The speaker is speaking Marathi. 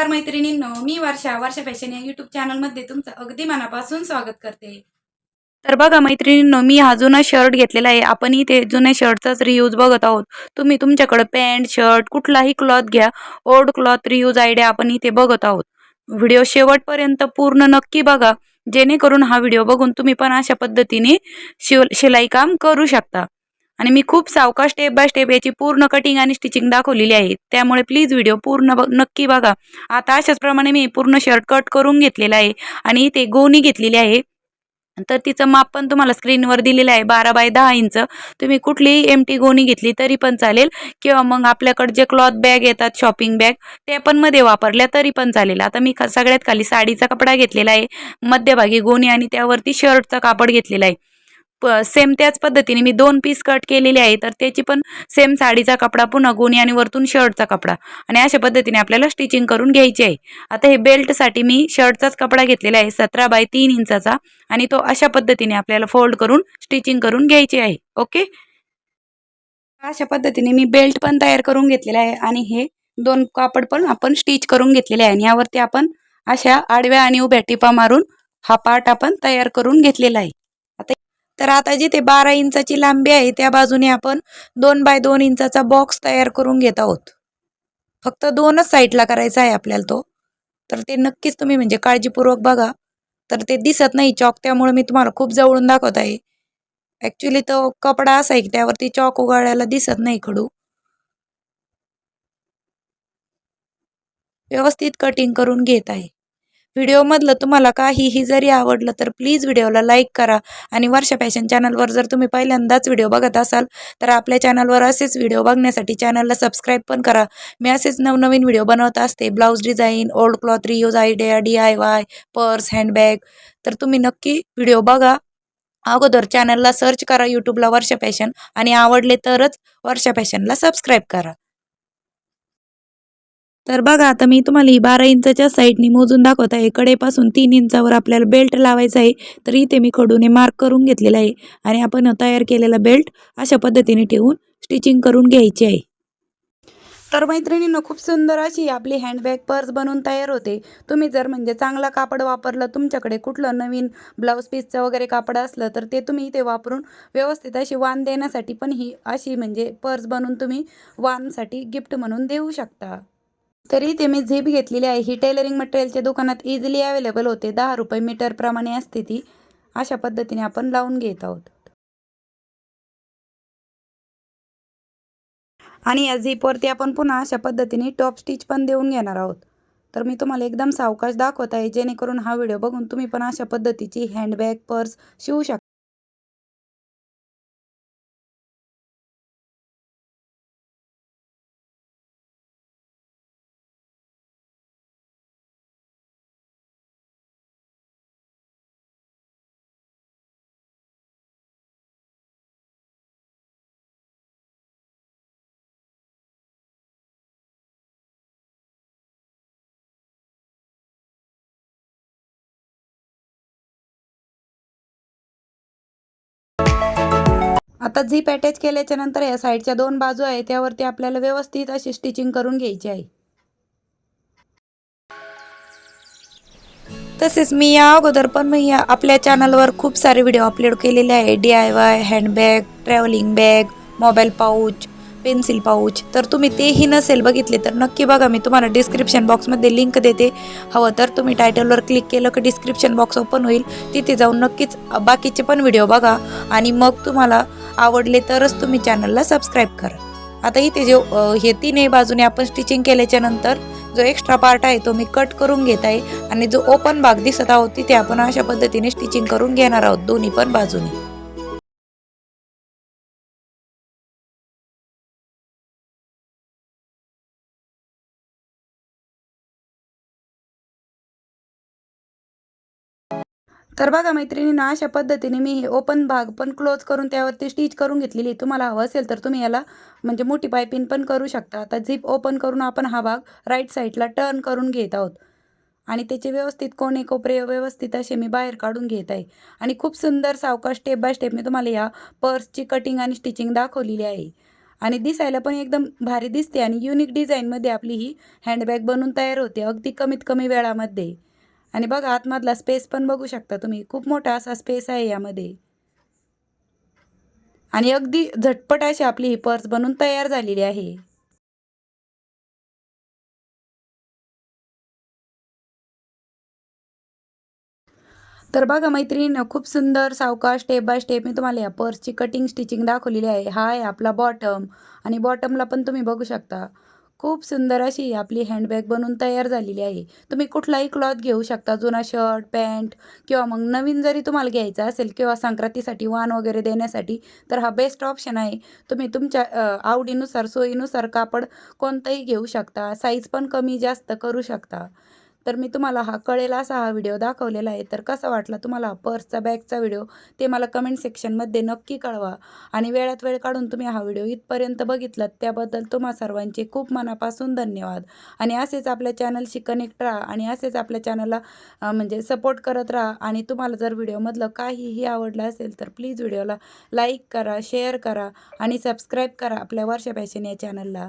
नमस्कार मैत्रिणींनो मी वर्षा वर्षा फॅशन या युट्यूब चॅनलमध्ये तुमचं अगदी मनापासून स्वागत करते. तर बघा मैत्रिणींनो मी हा जुना शर्ट घेतलेला आहे. आपण इथे जुन्या शर्टचाच रियूज बघत आहोत. तुम्ही तुमच्याकडं पॅन्ट शर्ट कुठलाही क्लॉथ घ्या. ओल्ड क्लॉथ रियूज आयडिया आपण इथे बघत आहोत. व्हिडिओ शेवटपर्यंत पूर्ण नक्की बघा. जेणेकरून हा व्हिडिओ बघून तुम्ही पण अशा पद्धतीने शिव शिलाई काम करू शकता. आणि मी खूप सावकाश स्टेप बाय स्टेप याची पूर्ण कटिंग आणि स्टिचिंग दाखवलेली आहे. त्यामुळे प्लीज व्हिडिओ पूर्ण बघ नक्की बघा. आता अशाच प्रमाणे मी पूर्ण शर्ट कट करून घेतलेला आहे आणि इथे गोणी घेतलेली आहे. तर तिचं माप पण तुम्हाला स्क्रीनवर दिलेलं आहे बारा बाय दहा इंच. तुम्ही कुठलीही एम टी गोणी घेतली तरी पण चालेल. किंवा मग आपल्याकडे जे क्लॉथ बॅग येतात शॉपिंग बॅग ते पण मध्ये वापरल्या तरी पण चालेल. आता मी सगळ्यात खाली साडीचा कपडा घेतलेला आहे मध्यभागी गोणी आणि त्यावरती शर्टचा कापड घेतलेला आहे. प सेम त्याच पद्धतीने मी दोन पीस कट केलेले आहे तर त्याची पण सेम साडीचा कपडा पुन्हा गुणी आणि वरतून शर्टचा कपडा. आणि अशा पद्धतीने आपल्याला स्टिचिंग करून घ्यायची आहे. आता हे बेल्टसाठी मी शर्टचाच कपडा घेतलेला आहे सतरा बाय तीन इंचाचा. आणि तो अशा पद्धतीने आपल्याला फोल्ड करून स्टिचिंग करून घ्यायची आहे. ओके अशा पद्धतीने मी बेल्ट पण तयार करून घेतलेला आहे आणि हे दोन कापड पण आपण स्टिच करून घेतलेले आहे. आणि यावरती आपण अशा आडव्या आणि उभ्या टिपा मारून हा पार्ट आपण तयार करून घेतलेला आहे. तर आता जिथे बारा इंचाची लांबी आहे त्या बाजूने आपण दोन बाय दोन इंचाचा बॉक्स तयार करून घेत आहोत. फक्त दोनच साईडला करायचा आहे आपल्याला तो. तर ते नक्कीच तुम्ही म्हणजे काळजीपूर्वक बघा. तर ते दिसत नाही चॉक त्यामुळे मी तुम्हाला खूप जवळून दाखवत आहे. ॲक्च्युली तो कपडा असा आहे की त्यावरती चॉक उघडायला दिसत नाही खडू. व्यवस्थित कटिंग करून घेत आहे. व्हिडिओमधलं तुम्हाला काहीही जरी आवडलं तर प्लीज व्हिडिओला लाईक करा. आणि वर्षा फॅशन चॅनलवर जर तुम्ही पहिल्यांदाच व्हिडिओ बघत असाल तर आपल्या चॅनलवर असेच व्हिडिओ बघण्यासाठी चॅनलला सबस्क्राईब पण करा. मी असेच नवनवीन व्हिडिओ बनवत असते. Blouse design old cloth reuse idea D I Y purse handbag. तर तुम्ही नक्की व्हिडिओ बघा. अगोदर चॅनलला सर्च करा यूट्यूबला वर्षा फॅशन आणि आवडले तरच वर्षा फॅशनला सबस्क्राईब करा. तर बघा आता मी तुम्हाला ही बारा इंचाच्या साईडनी मोजून दाखवत आहे. कडेपासून तीन इंचावर आपल्याला बेल्ट लावायचा आहे. तर इथे मी खडूने मार्क करून घेतलेला आहे. आणि आपण तयार केलेला बेल्ट अशा पद्धतीने ठेवून स्टिचिंग करून घ्यायची आहे. तर मैत्रिणींनो खूप सुंदर अशी आपली हँडबॅग पर्स बनवून तयार होते. तुम्ही जर म्हणजे चांगला कापड वापरलं तुमच्याकडे कुठलं नवीन ब्लाऊज पीसचं वगैरे कापड असलं तर ते तुम्ही इथे वापरून व्यवस्थित अशी वाण देण्यासाठी पण ही अशी म्हणजे पर्स बनवून तुम्ही वाणसाठी गिफ्ट म्हणून देऊ शकता. तरी ते मी झेप घेतलेली आहे. ही टेलरिंग मटेरियलच्या दुकानात इझिली अवेलेबल होते. दहा रुपये मीटरप्रमाणे असते ती. अशा पद्धतीने आपण लावून घेत आहोत. आणि या झीपवरती आपण पुन्हा अशा पद्धतीने टॉप स्टिच पण देऊन घेणार आहोत. तर मी तुम्हाला एकदम सावकाश दाखवत आहे जेणेकरून हा व्हिडिओ बघून तुम्ही पण अशा पद्धतीची हँडबॅग पर्स शिवू शकता आता झीप अटॅच केल्याच्यानंतर या साईडच्या दोन बाजू आहे त्यावरती आपल्याला व्यवस्थित अशी स्टिचिंग करून घ्यायची आहे. तसेच मी या अगोदर पण मी या आपल्या चॅनलवर खूप सारे व्हिडिओ अपलोड केलेले आहे. D I Y handbag travelling bag mobile pouch pencil pouch तर तुम्ही तेही नसेल बघितले तर नक्की बघा. मी तुम्हाला डिस्क्रिप्शन बॉक्समध्ये लिंक देते. हवं तर तुम्ही टायटलवर क्लिक केलं की डिस्क्रिप्शन बॉक्स ओपन होईल. तिथे जाऊन नक्कीच बाकीचे पण व्हिडिओ बघा. आणि मग तुम्हाला आवडले तरच तुम्ही चॅनलला सबस्क्राईब करा. आता इथे जो हे तीनही बाजूने आपण स्टिचिंग केल्याच्यानंतर जो एक्स्ट्रा पार्ट आहे तो मी कट करून घेत आहे आणि जो ओपन भाग दिसत आहोत तिथे आपण अशा पद्धतीने स्टिचिंग करून घेणार आहोत दोन्ही पण बाजूने. तर बघा मैत्रिणींना अशा पद्धतीने मी हे ओपन भाग पण क्लोज करून त्यावरती स्टिच करून घेतलेली. तुम्हाला हवं असेल तर तुम्ही याला म्हणजे मोठी पायपिंग पण करू शकता. आता झिप ओपन करून आपण हा भाग राईट साईडला टर्न करून घेत आहोत. आणि त्याचे व्यवस्थित कोणे कोपरे व्यवस्थित असे मी बाहेर काढून घेत आहे. आणि खूप सुंदर सावकाश स्टेप बाय स्टेप मी तुम्हाला या पर्सची कटिंग आणि स्टिचिंग दाखवलेली आहे. आणि दिसायला पण एकदम भारी दिसते आणि युनिक डिझाईनमध्ये आपली ही हँडबॅग बनवून तयार होते अगदी कमीत कमी वेळामध्ये. आणि बघा आतमधला स्पेस पण बघू शकता तुम्ही. खूप मोठा असा स्पेस आहे यामध्ये. आणि अगदी झटपट अशी आपली ही पर्स बनवून तयार झालेली आहे. तर बघा मैत्रीण खूप सुंदर सावकाश स्टेप बाय स्टेप मी तुम्हाला या पर्सची कटिंग स्टिचिंग दाखवलेली आहे. हा आहे आपला बॉटम आणि बॉटमला पण तुम्ही बघू शकता. खूप सुंदर अशी आपली हँडबॅग बनवून तयार झालेली आहे. तुम्ही कुठलाही क्लॉथ घेऊ शकता जुना शर्ट पॅन्ट किंवा मग नवीन जरी तुम्हाला घ्यायचा असेल किंवा संक्रांतीसाठी वाण वगैरे देण्यासाठी तर हा बेस्ट ऑप्शन आहे. तुम्ही तुमच्या आवडीनुसार सोयीनुसार कापड कोणतंही घेऊ शकता साईज पण कमी जास्त करू शकता. तर मी तुम्हाला हा कळेल असा हा व्हिडिओ दाखवलेला आहे. तर कसा वाटला तुम्हाला पर्सचा बॅगचा व्हिडिओ ते मला कमेंट सेक्शनमध्ये नक्की कळवा. आणि वेळात वेळ काढून तुम्ही हा व्हिडिओ इथपर्यंत बघितलात त्याबद्दल तुम्हा सर्वांचे खूप मनापासून धन्यवाद. आणि असेच आपल्या चॅनलशी कनेक्ट राहा आणि असेच आपल्या चॅनलला म्हणजे सपोर्ट करत राहा. आणि तुम्हाला जर व्हिडिओमधलं काहीही आवडलं असेल तर प्लीज व्हिडिओला लाईक करा शेअर करा आणि सबस्क्राईब करा आपल्या वर्षा पॅशन या चॅनलला